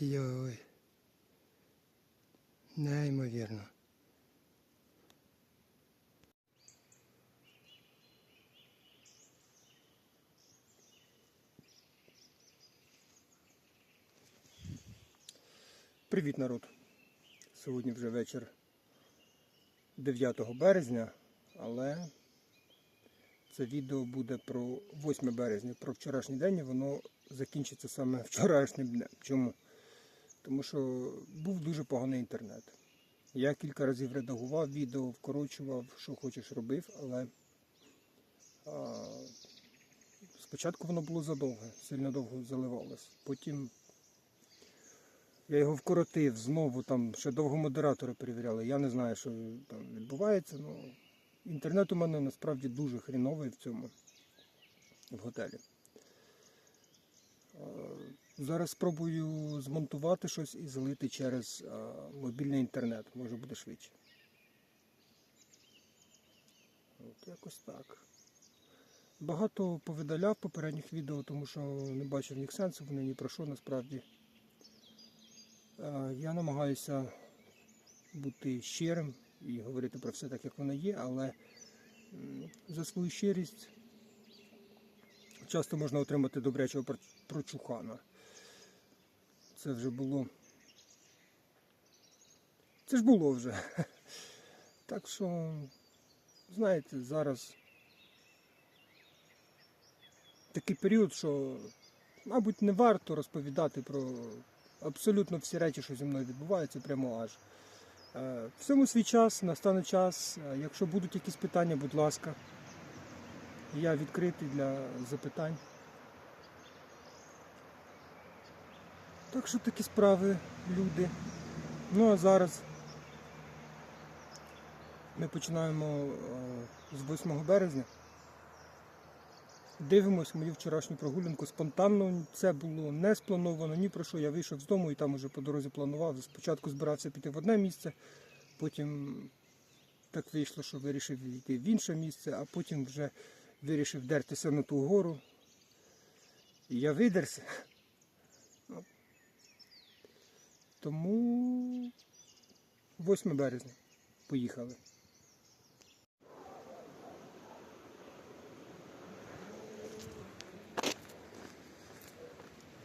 Йой. Неймовірно. Привіт, народ. Сьогодні вже вечір 9 березня, але це відео буде про 8 березня, про вчорашній день, і воно закінчиться саме вчорашнім днем. Чому? Тому що був дуже поганий інтернет. Я кілька разів редагував відео, вкорочував, що хочеш робив, але а, спочатку воно було задовге, сильно довго заливалось. Потім я його вкоротив, знову там ще довго модератори перевіряли. Я не знаю, що там відбувається. Ну, інтернет у мене насправді дуже хріновий в цьому в готелі. Зараз спробую змонтувати щось і залити через е, мобільний інтернет. Може буде швидше. От якось так. Багато повидаляв попередніх відео, тому що не бачив в них сенсу, вони ні про що насправді. Е, Я намагаюся бути щирим і говорити про все так, як воно є, але за свою щирість часто можна отримати добрячого про- прочухана. Це вже було. Це ж було вже. Так що, знаєте, зараз такий період, що, мабуть, не варто розповідати про абсолютно всі речі, що зі мною відбуваються, прямо аж. Е, Всьому свій час, настане час. Е, Якщо будуть якісь питання, будь ласка, я відкритий для запитань. Так що такі справи, люди. Ну а зараз ми починаємо е, з 8 березня. Дивимось мою вчорашню прогулянку спонтанно. Це було не сплановано ні про що. Я вийшов з дому і там уже по дорозі планував. Спочатку збирався піти в одне місце, потім так вийшло, що вирішив йти в інше місце, а потім вже вирішив дертися на ту гору. І я видерся. Ну, Тому 8 березня. Поїхали.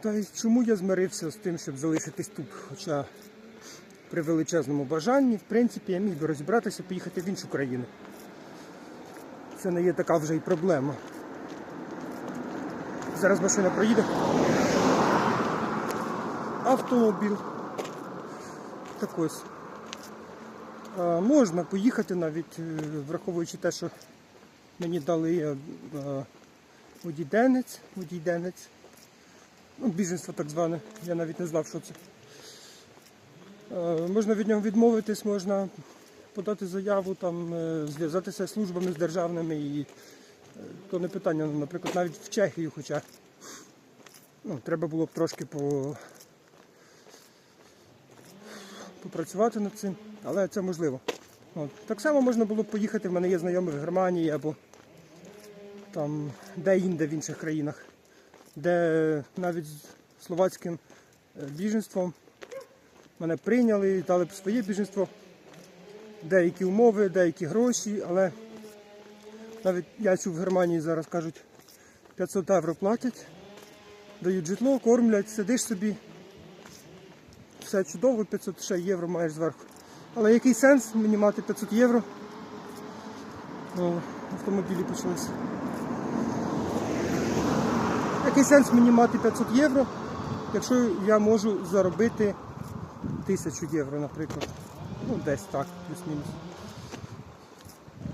Та й чому я змирився з тим, щоб залишитись тут? Хоча при величезному бажанні, в принципі, я міг би розібратися, поїхати в іншу країну. Це не є така вже й проблема. Зараз машина проїде. Автомобіль. Так. Можна поїхати навіть, враховуючи те, що мені дали водійденець, водійденець. Ну, біженство так зване. Я навіть не знав, що це. Е, Можна від нього відмовитись, можна подати заяву, там, е, зв'язатися з службами з державними і е, то не питання, ну, наприклад, навіть в Чехію, хоча ну, треба було б трошки по... попрацювати над цим, але це можливо. От. Так само можна було б поїхати, в мене є знайомі в Германії або там де-інде в інших країнах де навіть з словацьким е, біженством мене прийняли, дали б своє біженство, деякі умови, деякі гроші, але навіть я в Германії зараз кажуть 500 євро платять, дають житло, кормлять, сидиш собі. Все чудово, 500 ще євро маєш зверху. Але який сенс мені мати 500 євро? О, автомобілі почалися. Який сенс мені мати 500 євро, якщо я можу заробити 1000 євро, наприклад. Ну, десь так, плюс-мінус.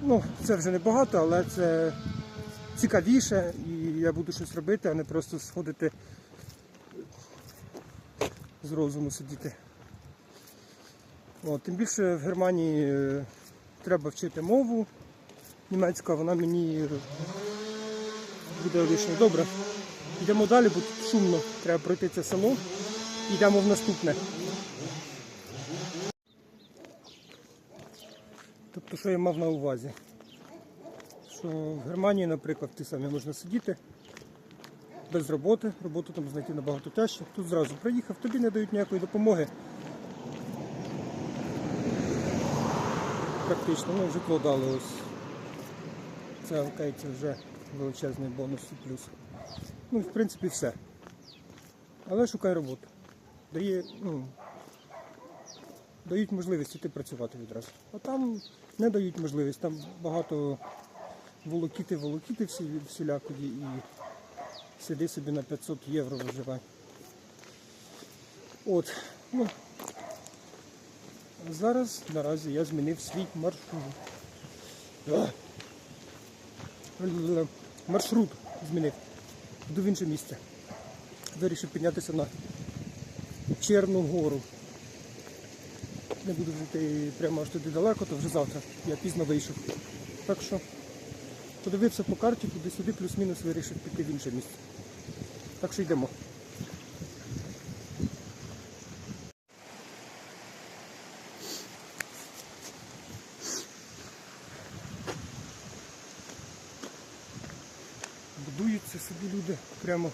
Ну, це вже не багато, але це цікавіше і я буду щось робити, а не просто сходити з розуму сидіти. От, тим більше в Германії е, треба вчити мову німецька, вона мені буде лишня. Добре. Йдемо далі, бо тут шумно. Треба пройти це село. Йдемо в наступне. Тобто, що я мав на увазі? Що в Германії, наприклад, в тій самій можна сидіти, без роботи, роботу там знайти набагато тяжче. Тут зразу приїхав, тобі не дають ніякої допомоги. Практично, ну житло дали ось. Це окей, вже величезний бонус і плюс. Ну, в принципі, все. Але шукай роботу. Дає, ну, дають можливість іти працювати відразу. А там не дають можливість. Там багато волокіти, волокіти всі, всілякої і сиди собі на 500 євро виживай. От. Ну, зараз наразі я змінив свій маршрут. Маршрут змінив. Йду в інше місце. Вирішив піднятися на Черну гору. Не буду вже йти прямо аж туди далеко, то вже завтра. Я пізно вийшов. Так що подивився по карті, туди-сюди, плюс-мінус вирішив піти в інше місце. Так що йдемо. Будуються собі люди прямо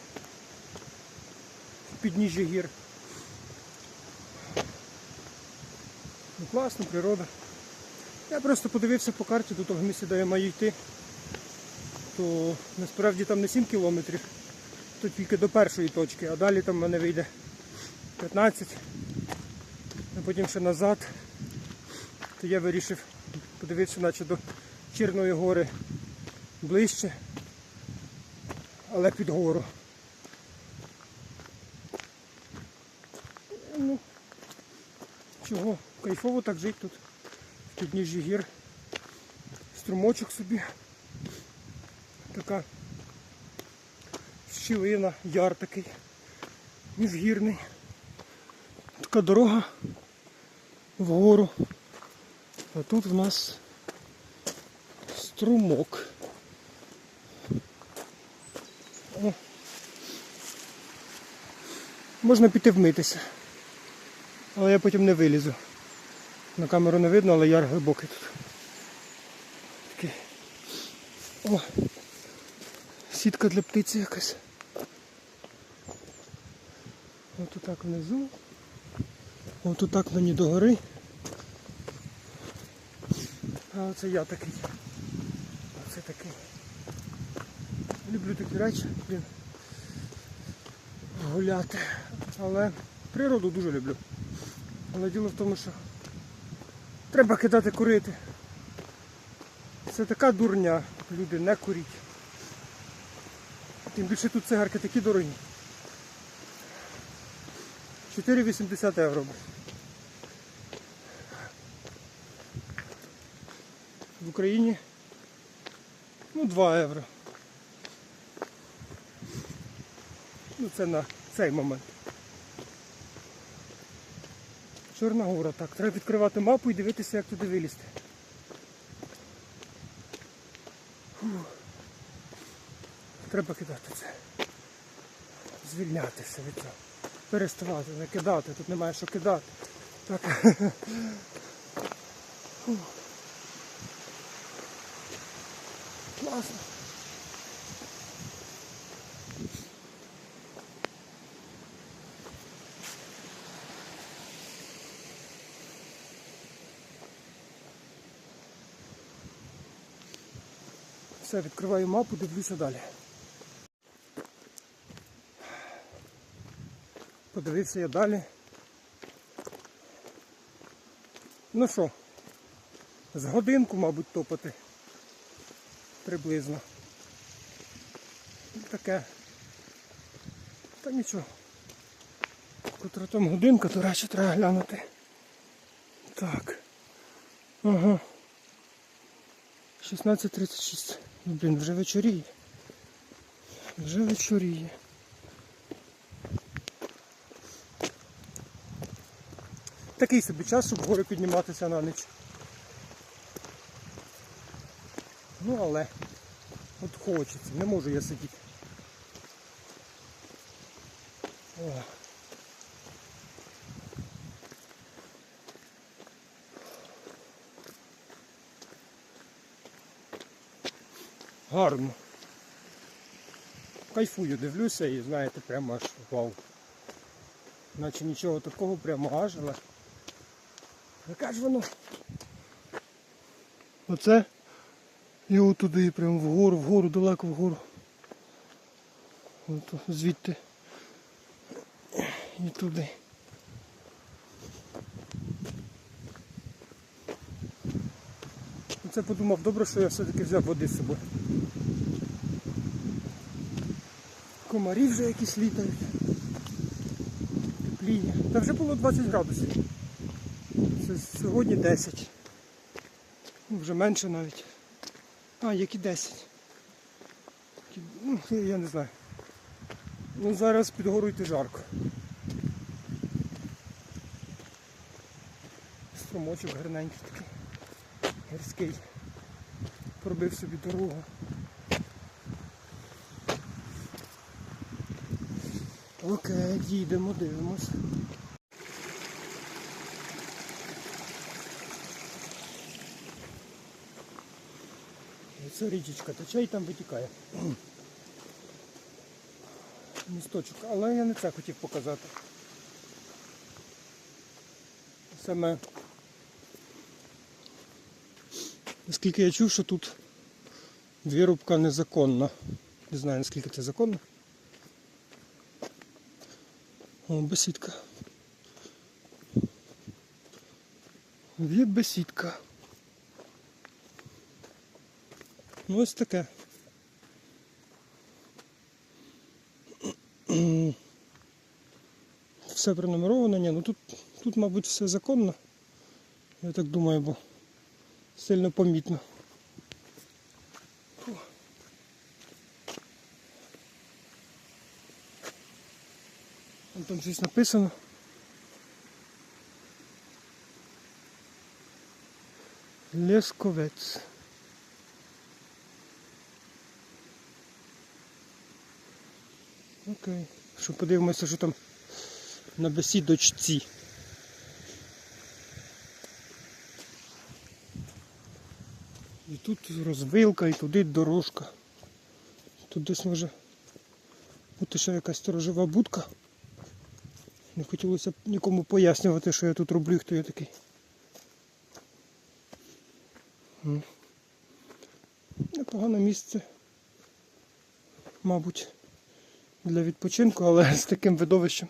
в підніжжі гір. Ну, класно, природа. Я просто подивився по карті до того місця, де я маю йти. То насправді там не 7 кілометрів, то тільки до першої точки, а далі там в мене вийде 15, а потім ще назад. То я вирішив подивитися, наче до Чорної гори ближче, але під гору. Ну, чого? Кайфово так жити тут. В підніжжі гір. Струмочок собі. Така щілина, яр такий. Міжгірний. Така дорога вгору. А тут в нас струмок. О. Можна піти вмитися. Але я потім не вилізу. На камеру не видно, але яр глибокий тут. Такий. О! Сітка для птиці якась. Ось так внизу. Ось так мені до гори. А оце я такий. Оце такий. Люблю такі речі, блін. Гуляти. Але природу дуже люблю. Але діло в тому, що треба кидати курити. Це така дурня, люди, не куріть. Тим більше тут цигарки такі дорогі. 4,80 євро. В Україні ну 2 євро. Ну це на цей момент. Чорна гора, так. Треба відкривати мапу і дивитися, як туди вилізти. Треба кидати це. Звільнятися від цього. Переставати, не кидати, тут немає що кидати. Так. Класно. Все, відкриваю мапу, дивлюся далі. Подивився я далі. Ну що, з годинку, мабуть, топати. Приблизно. Таке. Та нічого. Котра там годинка, то речі треба глянути. Так. Ага. 16.36. Ну, блін, вже вечоріє. Вже вечоріє. Такий собі час, щоб вгору підніматися на ніч. Ну але от хочеться, не можу я сидіти. О. Гарно. кайфую, дивлюся і знаєте, прямо аж вау. Наче нічого такого прямо аж, але яка ж воно? Оце і отуди, прямо вгору, вгору, далеко вгору. От звідти і туди. Це подумав, добре, що я все-таки взяв води з собою. Комарі вже якісь літають. Тепліє. Та вже було 20 градусів. Сьогодні 10. Ну, вже менше навіть. А, які 10. Ну, я не знаю. Ну зараз під гору йти жарко. Струмочок гарненький такий. Гірський. Пробив собі дорогу. Окей, їдемо, дивимось. Це річечка тече і там витікає. Місточок, але я не це хотів показати. Саме Наскільки я чув, що тут вирубка незаконна. Не знаю наскільки це законно. О, бесідка. Є бесідка. Ну ось таке. Все пронумеровано, ні, ну тут, тут, мабуть, все законно. Я так думаю, бо сильно помітно. Фу. Там щось написано. Лесковець. Окей. Що подивимося, що там на бесідочці. І тут розвилка, і туди дорожка. Тут десь може бути ще якась сторожова будка. Не хотілося б нікому пояснювати, що я тут роблю, хто я такий. Непогане місце, мабуть, для відпочинку, але з таким видовищем.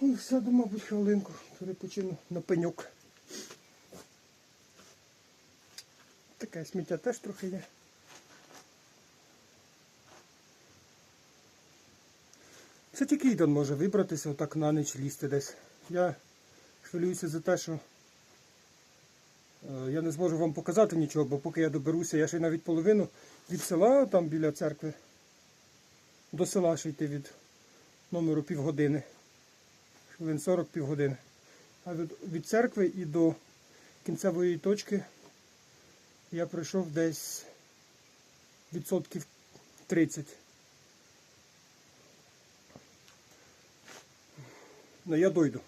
Ну, сяду, мабуть, хвилинку, перепочину на пеньок. Таке сміття теж трохи є. Це тільки Ідон може вибратися, отак на ніч лізти десь. Я хвилююся за те, що я не зможу вам показати нічого, бо поки я доберуся, я ще навіть половину від села, там біля церкви, до села ще йти від номеру півгодини хвилин 40 півгодини. А від, від церкви і до кінцевої точки я пройшов десь відсотків 30. Ну я дойду.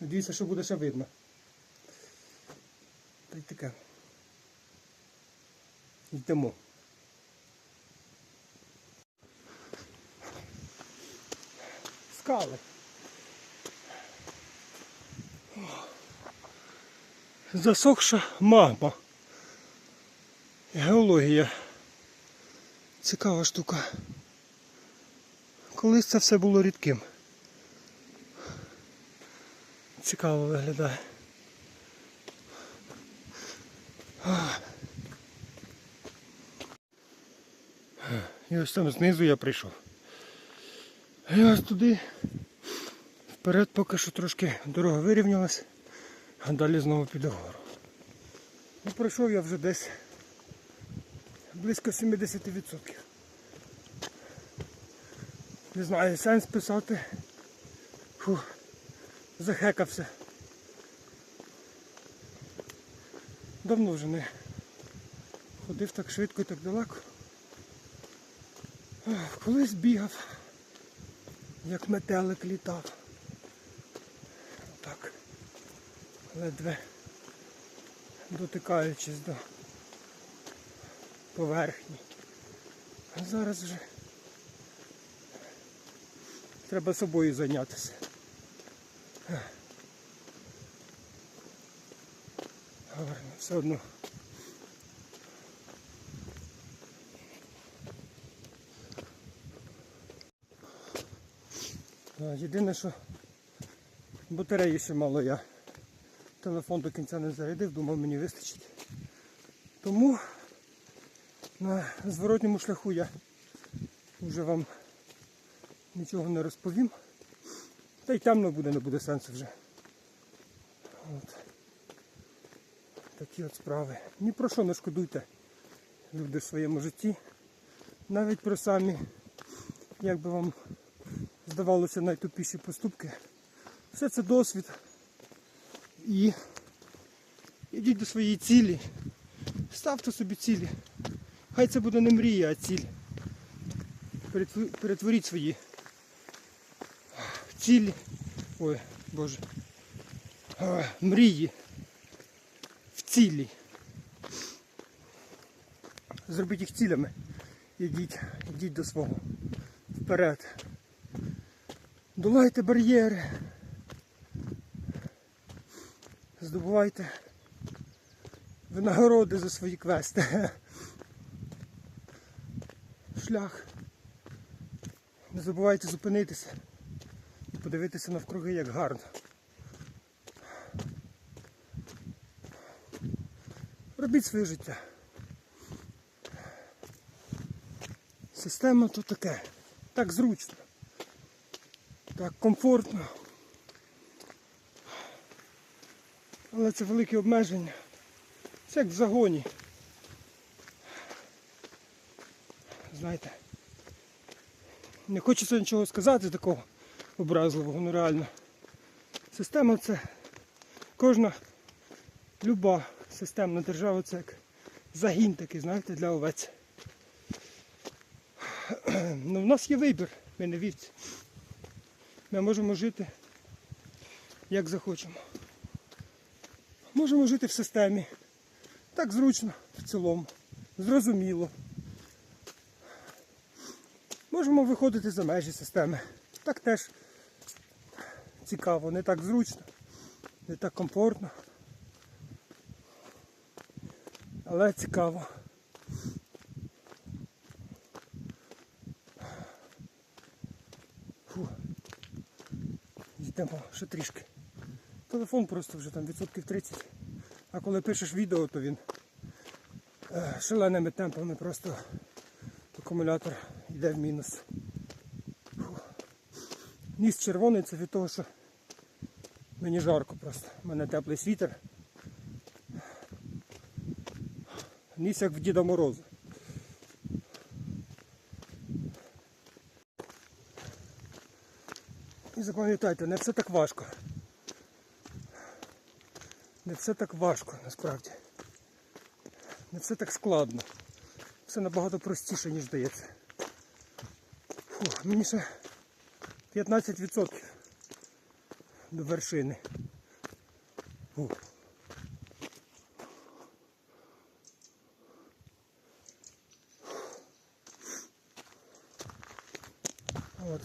Надіюся, що буде ще видно. Та й. Йдемо. скали. Засохша магма. Геологія. Цікава штука. Колись це все було рідким. Цікаво виглядає. І ось там знизу я прийшов. І ось туди вперед поки що трошки дорога вирівнялась, а далі знову піде вгору. Ну, пройшов я вже десь близько 70%. Не знаю, сенс писати. Фу, захекався. Давно вже не ходив так швидко і так далеко. Колись бігав як метелик літав. Так. Ледве дотикаючись до поверхні. А зараз вже треба собою зайнятися. Гарно, все одно. Єдине, що батареї ще мало я. Телефон до кінця не зарядив, думав мені вистачить. Тому на зворотньому шляху я вже вам нічого не розповім. Та й темно буде, не буде сенсу вже. От. Такі от справи. Ні про що не шкодуйте, люди в своєму житті. Навіть про самі, як би вам здавалося, найтупіші поступки. Все це досвід. І йдіть до своєї цілі. Ставте собі цілі. Хай це буде не мрія, а ціль. Перетворіть свої цілі. Ой, Боже. Мрії цілі. Зробіть їх цілями. Ідіть, ідіть до свого. Вперед. Долайте бар'єри. Здобувайте винагороди за свої квести. Шлях. Не забувайте зупинитися і подивитися навкруги, як гарно. Робіть своє життя. Система то таке. Так зручно. Так комфортно. Але це велике обмеження. Це як в загоні. Знаєте. Не хочеться нічого сказати такого образливого, ну реально. Система це кожна люба системна держава це як загін такий, знаєте, для овець. Ну, в нас є вибір, ми не вівці. Ми можемо жити як захочемо. Можемо жити в системі. Так зручно в цілому. Зрозуміло. Можемо виходити за межі системи. Так теж цікаво, не так зручно, не так комфортно. Але цікаво. Фу. Йдемо ще трішки. Телефон просто вже там відсотків 30. А коли пишеш відео, то він е, шаленими темпами просто акумулятор йде в мінус. Фу. Ніс червоний це від того, що мені жарко просто. У мене теплий світер. Ніс як в Діда Мороза. І запам'ятайте, не все так важко. Не все так важко насправді. Не все так складно. Все набагато простіше, ніж здається. Фу, мені ще 15% до вершини. От.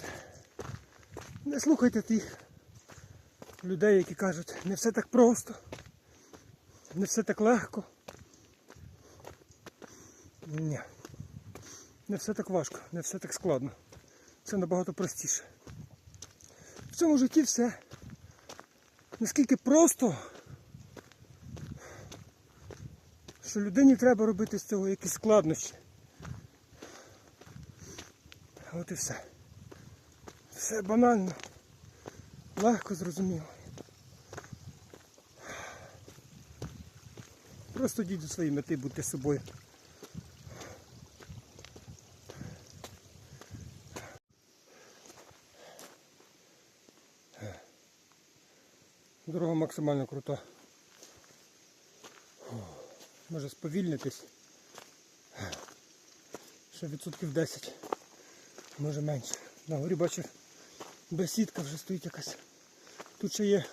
Не слухайте тих людей, які кажуть, не все так просто, не все так легко. Ні. Не все так важко, не все так складно. Це набагато простіше. В цьому житті все наскільки просто, що людині треба робити з цього якісь складнощі. От і все. Все банально, легко зрозуміло. Просто йдіть до своєї мети, будьте собою. Дорога максимально крута. Може сповільнитись. Ще відсотків 10, може менше. На горі бачу бесідка вже стоїть якась. Тут ще є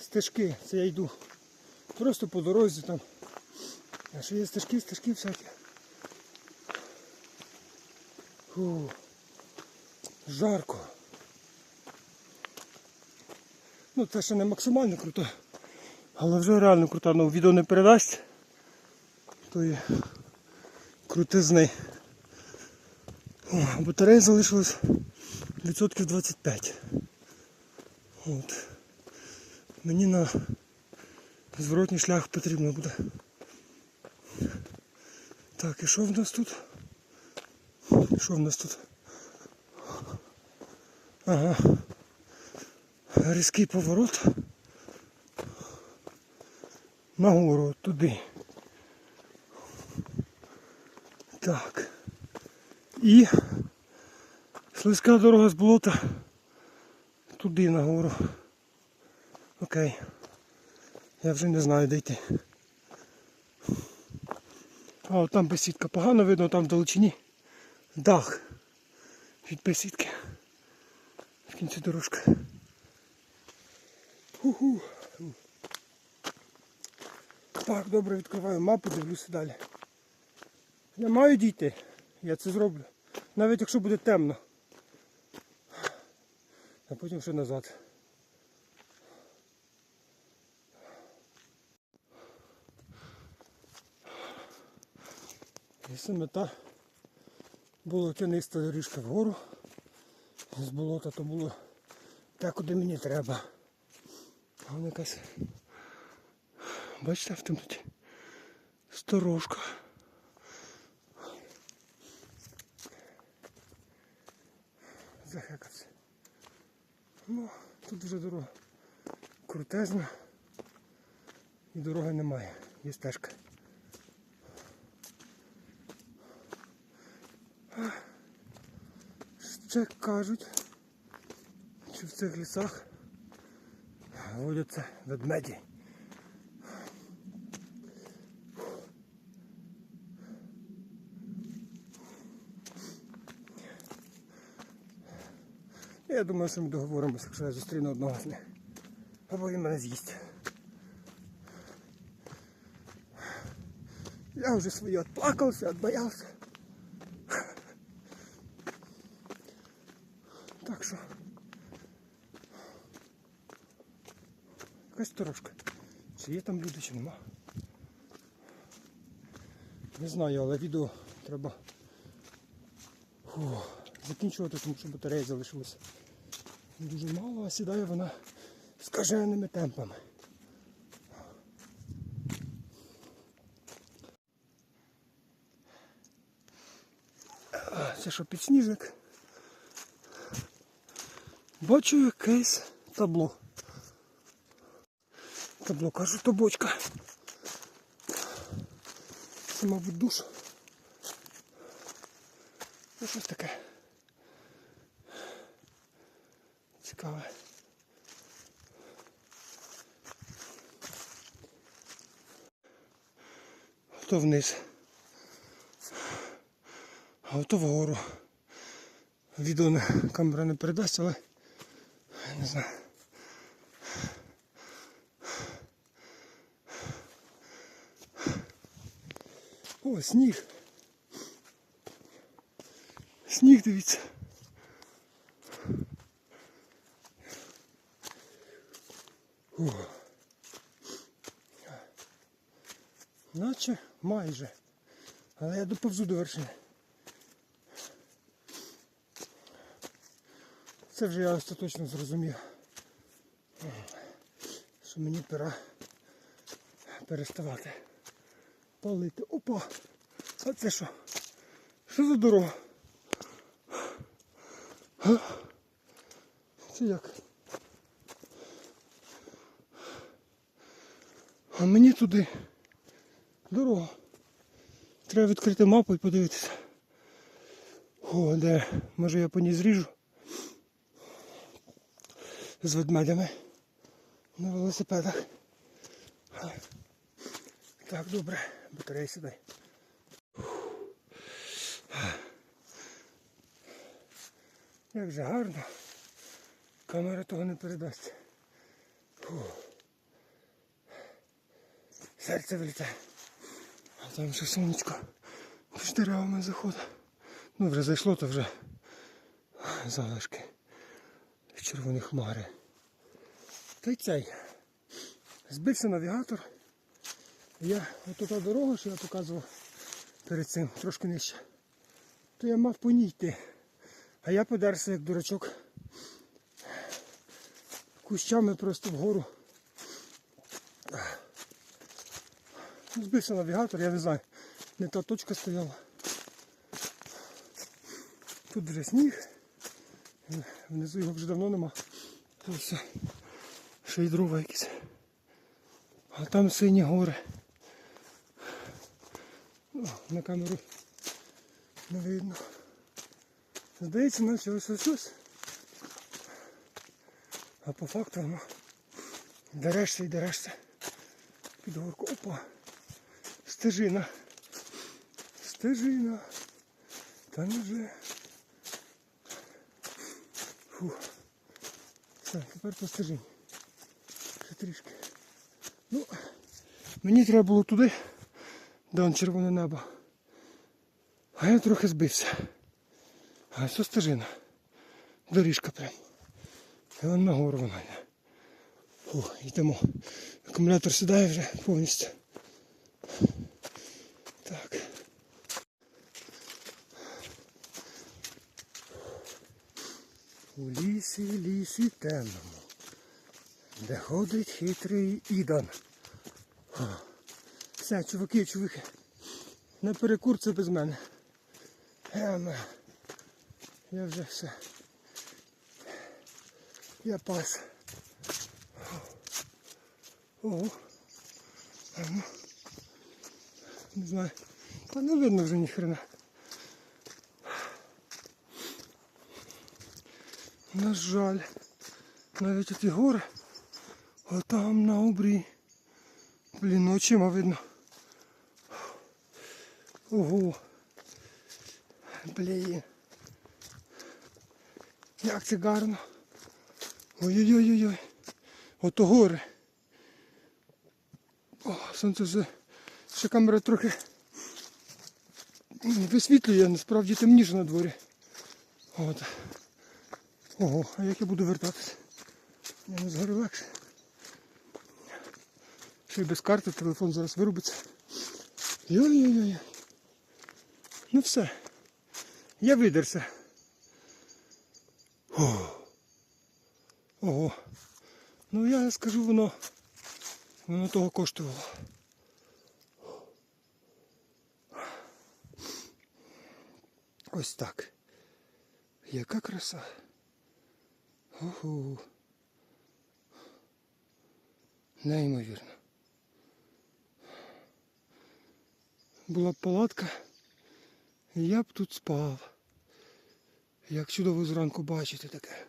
стежки, це я йду просто по дорозі там. А ще є стежки, стежки всякі. Фу. Жарко. Ну це ще не максимально круто. Але вже реально круто. Ну відео не передасть. То є крутизни. Батарея залишилась відсотків 25. От. Мені на зворотній шлях потрібно буде. Так, і що в нас тут? Що в нас тут? Ага. Різкий поворот. Нагору туди. Так. І слизька дорога з болота туди нагору. Окей. Я вже не знаю де йти. А от там бесідка погано видно, там в далечині дах від бесідки. В кінці дорожки. Ху-ху. Так, добре, відкриваю мапу, дивлюся далі. Я маю дійти, я це зроблю. Навіть якщо буде темно. Потім ще назад. Якщо мета було тяниста доріжка вгору з болота, то було те, куди мені треба. А вона якась. Бачите, в темноті сторожка. Захекався. Ну, тут крутезне і дороги немає, є стежка. Ще кажуть, що в цих лісах водяться ведмеді. Я думаю, що ми договоримося, якщо я зустріну одного з них. Або він мене з'їсть. Я вже своє відплакався, відбоявся. Так що. Якась сторожка. Чи є там люди, чи нема. Не знаю, але відео треба фу, закінчувати, тому що батарея залишилася дуже мало, а сідає вона скаженими темпами. Це що підсніжник? Бачу якесь табло. Табло, кажу, то бочка. Це, мабуть, душ. Ну, щось таке. Цікаве. То вниз. А то вгору. Відео не, камера не передасть, але не знаю. О, сніг. Сніг, дивіться. О. Наче майже. Але я доповзу до вершини. Це вже я остаточно зрозумів. Що мені пора переставати палити. Опа! А це що? Що за дорога? Це як? А мені туди дорога. Треба відкрити мапу і подивитися. О, де? Може я по ній зріжу з ведмедями на велосипедах. Так, добре, батарея сідай. Як же гарно. Камера того не передасть. Фу. Серце вилітає. Там ще сонечко між деревами заходить. Ну, вже зайшло, то вже залишки червоні хмари. Та й цей. Збився навігатор. Я ото та дорога, що я показував перед цим, трошки нижче. То я мав по ній йти. А я подерся як дурачок. Кущами просто вгору. Збився навігатор, я не знаю. Не та точка стояла. Тут вже сніг. Внизу його вже давно нема. Тут. Ще й дрова якісь. А там сині гори. О, на камеру не видно. Здається, наче ось ось ось. А по факту воно дерешся і дерешся. Під горку. Опа. Стежина. Стежина. Та не вже. Фу. Все, тепер по стежині. Ще трішки. Ну, мені треба було туди, де он червоне небо. А я трохи збився. А це стежина. Доріжка прям. І вон на гору вона. Фу, йдемо. Акумулятор сідає вже повністю. Так. У лісі, лісі темному, де ходить хитрий Ідан. Все, чуваки, чуваки. Не перекур це без мене. Ем, Я вже все. Я пас. Ого. А ну. Не знаю. Та не видно вже ніхрена. На жаль. Навіть ті гори. Отам на обрі. Блін, очима видно. Ого. Блін. Як це гарно. Ой-ой-ой-ой. Ото гори. О, сонце вже. Ще камера трохи висвітлює, насправді темніше на дворі. От. Ого, а як я буду вертатися? Я не згорю легше. Ще й без карти телефон зараз вирубиться. Йой-йой-йой. Ну все. Я видерся. Ого. Ну я скажу, воно, воно того коштувало. Ось так. Яка краса. Ого. Неймовірно. Була б палатка, і я б тут спав. Як чудово зранку бачити таке.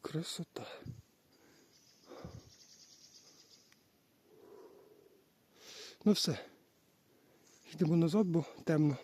Красота. Ну все. Йдемо назад, бо темно.